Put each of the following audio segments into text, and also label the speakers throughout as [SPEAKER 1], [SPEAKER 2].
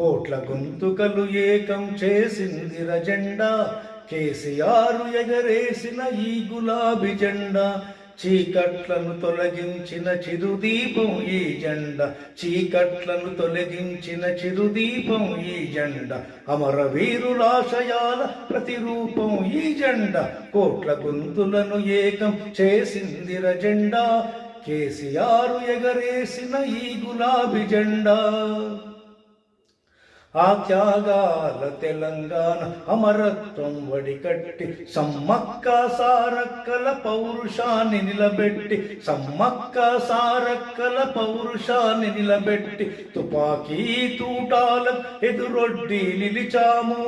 [SPEAKER 1] కోట్ల గొంతుకలు ఏకం చేసింది జెండా కేసీఆర్ ఎగరేసిన ఈ గులాబీ జెండా. చీకట్లను తొలగించిన చిరుదీపం ఈ జెండ. చీకట్లను తొలగించిన చిరుదీపం ఈ జెండ. అమరవీరులాశయాల ప్రతిరూపం ఈ జెండ. కోట్ల గొంతులను ఏకం చేసిందిర జెండా కేసీఆర్ ఎగరేసిన ఈ గులాబీ జెండా. ఆ త్యాగాల తెలంగాణ అమరత్వం వడికట్టి సమ్మక్క సారక్కల పౌరుషాన్ని నిలబెట్టి సమ్మక్క సారక్కల పౌరుషాన్ని నిలబెట్టి తుపాకీ తూటాల ఎదురొడ్డి నిలిచాము.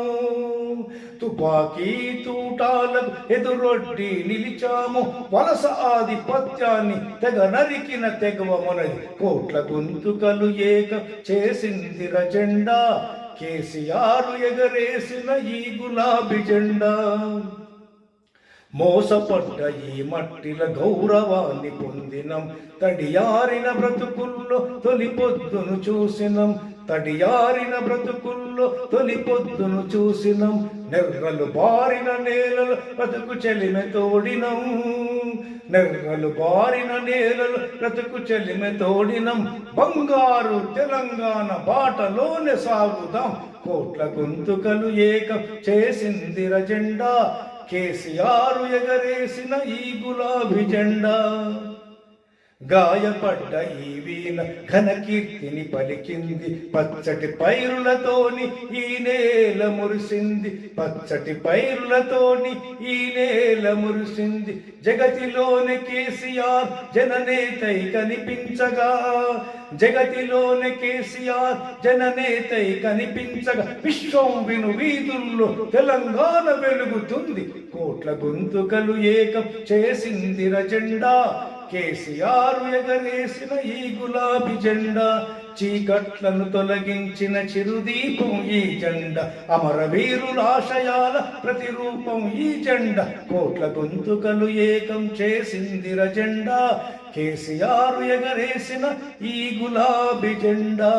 [SPEAKER 1] తుపాకీ తూటాలకు ఎదురొడ్డి నిలిచాము. వలస ఆధిపత్యాన్ని తెగ నరికిన తెగవ మనది కోట్ల గొంతుకలు ఏక చేసిందిర జెండా కేసీఆర్ ఎగరేసిన ఈ గులాబీ జెండా. మోసపడ్డ ఈ మట్టిల గౌరవాన్ని పొందినం. తడియారిన బ్రతుకుల్లో తొలి పొద్దును చూసినం. తడియారిన బ్రతుకుల్లో తొలి పొద్దును చూసినం. నెర్రలు బారిన నేలలు బ్రతుకు చెలిమె తోడినం. నెర్రలు బారిన నేలలు బ్రతుకు చెలిమె తోడినం. బంగారు తెలంగాణ బాటలోనే సాగుదాం. కోట్ల గొంతుకలు ఏకం చేసిందిర జెండా కేసీఆర్ ఎగరేసిన ఈ గులాబీ జెండా. గాయపడ్డ ఈ వీణ ఘన కీర్తిని పలికింది. పచ్చటి పైరులతోని ఈ నేల మురిసింది. పచ్చటి పైరులతోని ఈ నేల మురిసింది. జగతిలోని కేసీఆర్ జననేతై కనిపించగా. జగతిలోని కేసీఆర్ జననేతై కనిపించగా. విశ్వం విను వీధుల్లో తెలంగాణ వెలుగుతుంది. కోట్ల గొంతుకలు ఏకం చేసింది రజెండా కేసీఆర్ ఎగరేసిన ఈ గులాబీ జెండా చీకట్లను తొలగించిన చిరుదీపం ఈ జెండా అమరవీరుల ఆశయాల ప్రతిరూపం ఈ జెండా కోట్ల గొంతుకలు ఏకం చేసిందిర జెండా కేసీఆర్ ఎగరేసిన ఈ గులాబీ జెండా.